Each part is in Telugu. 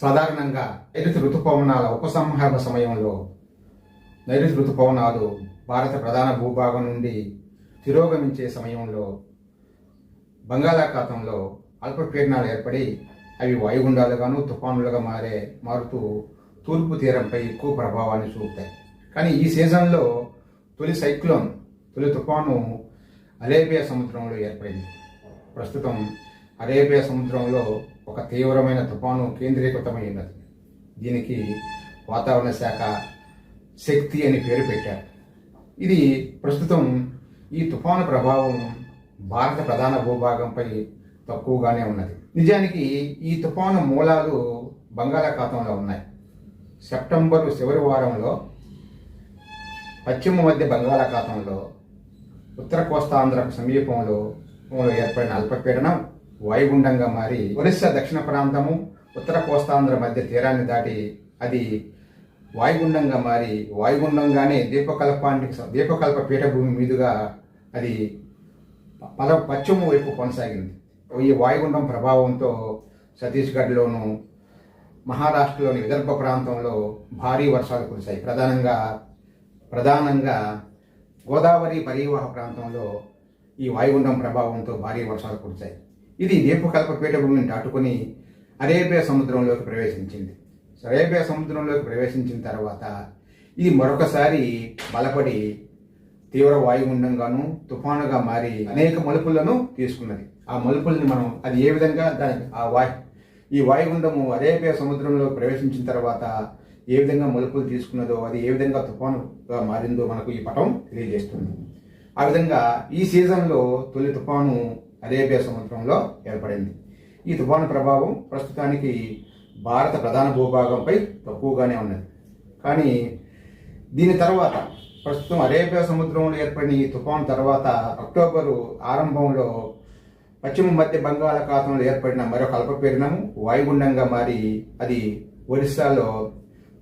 సాధారణంగా నైరుతి ఋతుపవనాల ఉపసంహార సమయంలో నైరుతి ఋతుపవనాలు భారత ప్రధాన భూభాగం నుండి తిరోగమించే సమయంలో బంగాళాఖాతంలో అల్పపీడనాలు ఏర్పడి అవి వాయుగుండాలుగాను తుఫానులుగా మారే మారుతూ తూర్పు తీరంపై ఎక్కువ ప్రభావాన్ని చూపుతాయి. కానీ ఈ సీజన్లో తొలి సైక్లోన్ తొలి తుఫాను అరేబియా సముద్రంలో ఏర్పడింది. ప్రస్తుతం అరేబియా సముద్రంలో ఒక తీవ్రమైన తుఫాను కేంద్రీకృతమై ఉన్నది దీనికి వాతావరణ శాఖ శక్తి అని పేరు పెట్టారు. ఇది ప్రస్తుతం ఈ తుఫాను ప్రభావం భారత ప్రధాన భూభాగంపై తక్కువగానే ఉన్నది. నిజానికి ఈ తుఫాను మూలాలు బంగాళాఖాతంలో ఉన్నాయి. సెప్టెంబర్ చివరి వారంలో పశ్చిమ మధ్య బంగాళాఖాతంలో ఉత్తర కోస్తాంధ్రకు సమీపంలో ఏర్పడిన అల్పపీడనం వాయుగుండంగా మారి ఒరిస్సా దక్షిణ ప్రాంతము ఉత్తర కోస్తాంధ్ర మధ్య తీరాన్ని దాటి అది వాయుగుండంగా మారి వాయుగుండంగానే దీపకల్పానికి దీపకల్ప పీఠభూమి మీదుగా అది పద పశ్చిమ వైపు కొనసాగింది. ఈ వాయుగుండం ప్రభావంతో ఛత్తీస్గఢ్లోను మహారాష్ట్రలోని విదర్భ ప్రాంతంలో భారీ వర్షాలు కురిశాయి. ప్రధానంగా ప్రధానంగా గోదావరి పరివాహ ప్రాంతంలో ఈ వాయుగుండం ప్రభావంతో భారీ వర్షాలు కురిశాయి. ఇది దీపకల్ప పీఠభూమిని దాటుకుని అరేబియా సముద్రంలోకి ప్రవేశించింది. అరేబియా సముద్రంలోకి ప్రవేశించిన తర్వాత ఇది మరొకసారి బలపడి తీవ్ర వాయుగుండంగాను తుఫానుగా మారి అనేక మలుపులను తీసుకున్నది. ఆ మలుపుల్ని మనం అది ఏ విధంగా దాని ఆ వాయు ఈ వాయుగుండము అరేబియా సముద్రంలో ప్రవేశించిన తర్వాత ఏ విధంగా మలుపులు తీసుకున్నదో అది ఏ విధంగా తుఫానుగా మారిందో మనకు ఈ పటం తెలియజేస్తుంది. ఆ విధంగా ఈ సీజన్లో తొలి తుఫాను అరేబియా సముద్రంలో ఏర్పడింది. ఈ తుఫాను ప్రభావం ప్రస్తుతానికి భారత ప్రధాన భూభాగంపై తక్కువగానే ఉన్నది. కానీ దీని తర్వాత ప్రస్తుతం అరేబియా సముద్రంలో ఏర్పడిన ఈ తుఫాను తర్వాత అక్టోబరు ఆరంభంలో పశ్చిమ మధ్య బంగాళాఖాతంలో ఏర్పడిన మరొక అల్పపీడనము వాయుగుండంగా మారి అది ఒరిస్సాలో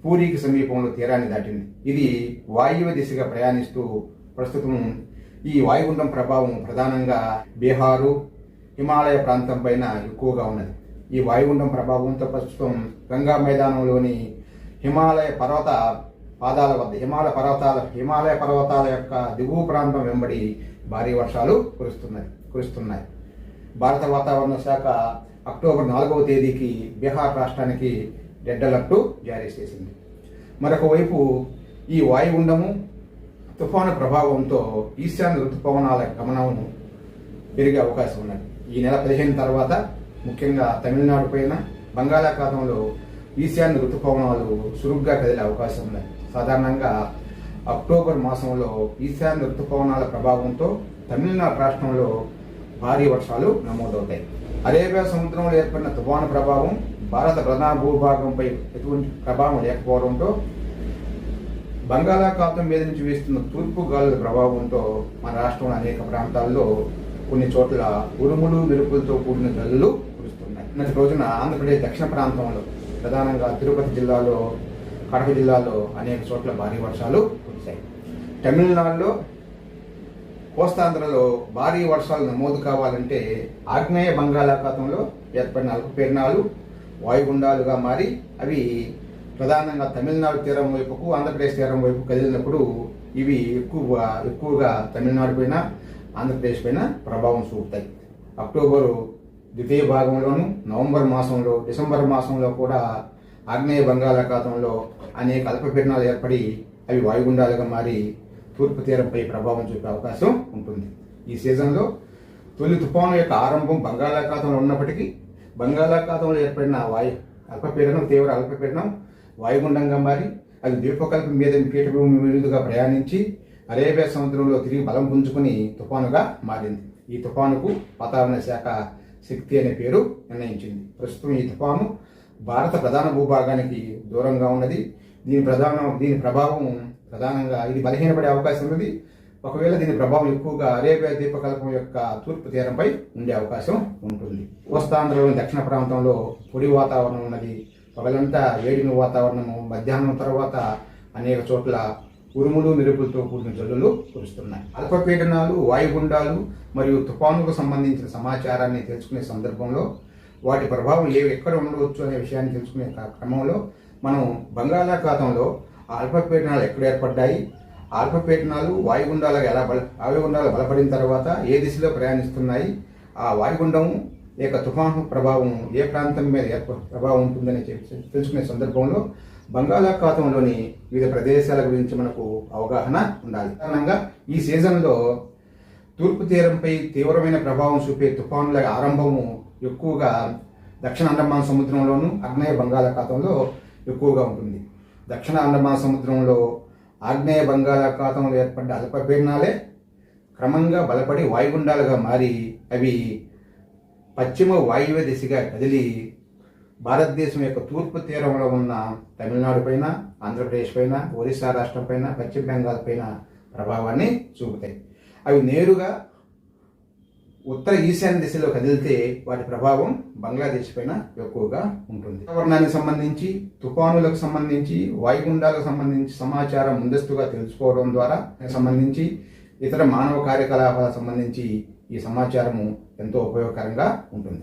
పూరికి సమీపంలో తీరాన్ని దాటింది. ఇది వాయువ్య దిశగా ప్రయాణిస్తూ ప్రస్తుతం ఈ వాయుగుండం ప్రభావం ప్రధానంగా బీహారు హిమాలయ ప్రాంతం పైన ఎక్కువగా ఉన్నది. ఈ వాయుగుండం ప్రభావంతో ప్రస్తుతం గంగా మైదానంలోని హిమాలయ పర్వత పాదాల వద్ద హిమాలయ పర్వతాల హిమాలయ పర్వతాల యొక్క దిగువ ప్రాంతం వెంబడి భారీ వర్షాలు కురుస్తున్నాయి కురుస్తున్నాయి. భారత వాతావరణ శాఖ అక్టోబర్ నాలుగవ తేదీకి బీహార్ రాష్ట్రానికి రెడ్ అలర్ట్ జారీ చేసింది. మరొక వైపు ఈ వాయుగుండము తుఫాను ప్రభావంతో ఈశాన్య ఋతుపవనాల గమనం పెరిగే అవకాశం ఉన్నది. ఈ నెల పదిహేను తర్వాత ముఖ్యంగా తమిళనాడు పైన బంగాళాఖాతంలో ఈశాన్య ఋతుపవనాలు చురుగ్గా కదిలే అవకాశం ఉన్నాయి సాధారణంగా అక్టోబర్ మాసంలో ఈశాన్య ఋతుపవనాల ప్రభావంతో తమిళనాడు రాష్ట్రంలో భారీ వర్షాలు నమోదవుతాయి. అరేబియా సముద్రంలో ఏర్పడిన తుఫాను ప్రభావం భారత ప్రధాన భూభాగంపై ఎటువంటి ప్రభావం లేకపోవడంతో బంగాళాఖాతం మీద నుంచి వీస్తున్న తూర్పు గాలుల ప్రభావంతో మన రాష్ట్రంలో అనేక ప్రాంతాల్లో కొన్ని చోట్ల ఉరుములు మెరుపులతో కూడిన జల్లులు కురుస్తున్నాయి. నిన్నటి రోజున ఆంధ్రప్రదేశ్ దక్షిణ ప్రాంతంలో ప్రధానంగా తిరుపతి జిల్లాలో కడప జిల్లాలో అనేక చోట్ల భారీ వర్షాలు కురిశాయి. తమిళనాడులో కోస్తాంధ్రలో భారీ వర్షాలు నమోదు కావాలంటే ఆగ్నేయ బంగాళాఖాతంలో ఏర్పడిన అల్పపీడనాలు వాయుగుండాలుగా మారి అవి ప్రధానంగా తమిళనాడు తీరం వైపుకు ఆంధ్రప్రదేశ్ తీరం వైపు కదిలినప్పుడు ఇవి ఎక్కువ ఎక్కువగా తమిళనాడు పైన ఆంధ్రప్రదేశ్ పైన ప్రభావం చూపుతాయి. అక్టోబరు ద్వితీయ భాగంలోను నవంబర్ మాసంలో డిసెంబర్ మాసంలో కూడా ఆగ్నేయ బంగాళాఖాతంలో అనేక అల్పపీడనాలు ఏర్పడి అవి వాయుగుండాలుగా మారి తూర్పు తీరంపై ప్రభావం చూపే అవకాశం ఉంటుంది. ఈ సీజన్లో తొలి తుఫాను యొక్క ఆరంభం బంగాళాఖాతంలో ఉన్నప్పటికీ బంగాళాఖాతంలో ఏర్పడిన వాయు అల్పపీడనం తీవ్ర అల్పపీడనం వాయుగుండంగా మారి అది ద్వీపకల్పం మీద పీఠభూమి మీదుగా ప్రయాణించి అరేబియా సముద్రంలో తిరిగి బలం పుంజుకుని తుఫానుగా మారింది. ఈ తుఫానుకు వాతావరణ శాఖ శక్తి అనే పేరు నిర్ణయించింది. ప్రస్తుతం ఈ తుఫాను భారత ప్రధాన భూభాగానికి దూరంగా ఉన్నది. దీని ప్రధాన దీని ప్రభావం ప్రధానంగా ఇది బలహీనపడే అవకాశం ఉన్నది. ఒకవేళ దీని ప్రభావం ఎక్కువగా అరేబియా ద్వీపకల్పం యొక్క తూర్పు తీరంపై ఉండే అవకాశం ఉంటుంది. కోస్తాంధ్రలోని దక్షిణ ప్రాంతంలో పొడి వాతావరణం ఉన్నది. పగలంతా వేడిమి వాతావరణము మధ్యాహ్నం తర్వాత అనేక చోట్ల ఉరుములు మెరుపులతో కూడిన జల్లులు కురుస్తున్నాయి. అల్పపీడనాలు వాయుగుండాలు మరియు తుఫానుకు సంబంధించిన సమాచారాన్ని తెలుసుకునే సందర్భంలో వాటి ప్రభావం ఏ ఎక్కడ ఉండవచ్చు అనే విషయాన్ని తెలుసుకునే క్రమంలో మనం బంగాళాఖాతంలో అల్పపీడనాలు ఎక్కడ ఏర్పడ్డాయి అల్పపీడనాలు వాయుగుండాలకు ఎలా బల వాయుగుండాలు బలపడిన తర్వాత ఏ దిశలో ప్రయాణిస్తున్నాయి ఆ వాయుగుండం లేక తుఫాను ప్రభావం ఏ ప్రాంతం మీద ప్రభావం ఉంటుందని చెప్పి తెలుసుకునే సందర్భంలో బంగాళాఖాతంలోని వివిధ ప్రదేశాల గురించి మనకు అవగాహన ఉండాలి. కారణంగా ఈ సీజన్లో తూర్పు తీరంపై తీవ్రమైన ప్రభావం చూపే తుఫానుల ఆరంభము ఎక్కువగా దక్షిణ అండమాన్ సముద్రంలోను ఆగ్నేయ బంగాళాఖాతంలో ఎక్కువగా ఉంటుంది. దక్షిణ అండమాన్ సముద్రంలో ఆగ్నేయ బంగాళాఖాతంలో ఏర్పడ్డ అల్పపీడనాలే క్రమంగా బలపడి వాయుగుండాలుగా మారి అవి పశ్చిమ వాయువ్య దిశగా కదిలి భారతదేశం యొక్క తూర్పు తీరంలో ఉన్న తమిళనాడు పైన ఆంధ్రప్రదేశ్ పైన ఒరిస్సా రాష్ట్రం పైన పశ్చిమ బెంగాల్ పైన ప్రభావాన్ని చూపుతాయి. అవి నేరుగా ఉత్తర ఈశాన్య దిశలో కదిలితే వాటి ప్రభావం బంగ్లాదేశ్ పైన ఎక్కువగా ఉంటుంది. వాతావరణానికి సంబంధించి తుఫానులకు సంబంధించి వాయుగుండాలకు సంబంధించి సమాచారం ముందస్తుగా తెలుసుకోవడం ద్వారా సంబంధించి ఇతర మానవ కార్యకలాపాలకు సంబంధించి ఈ సమాచారము ఎంతో ఉపయోగకరంగా ఉంటుంది.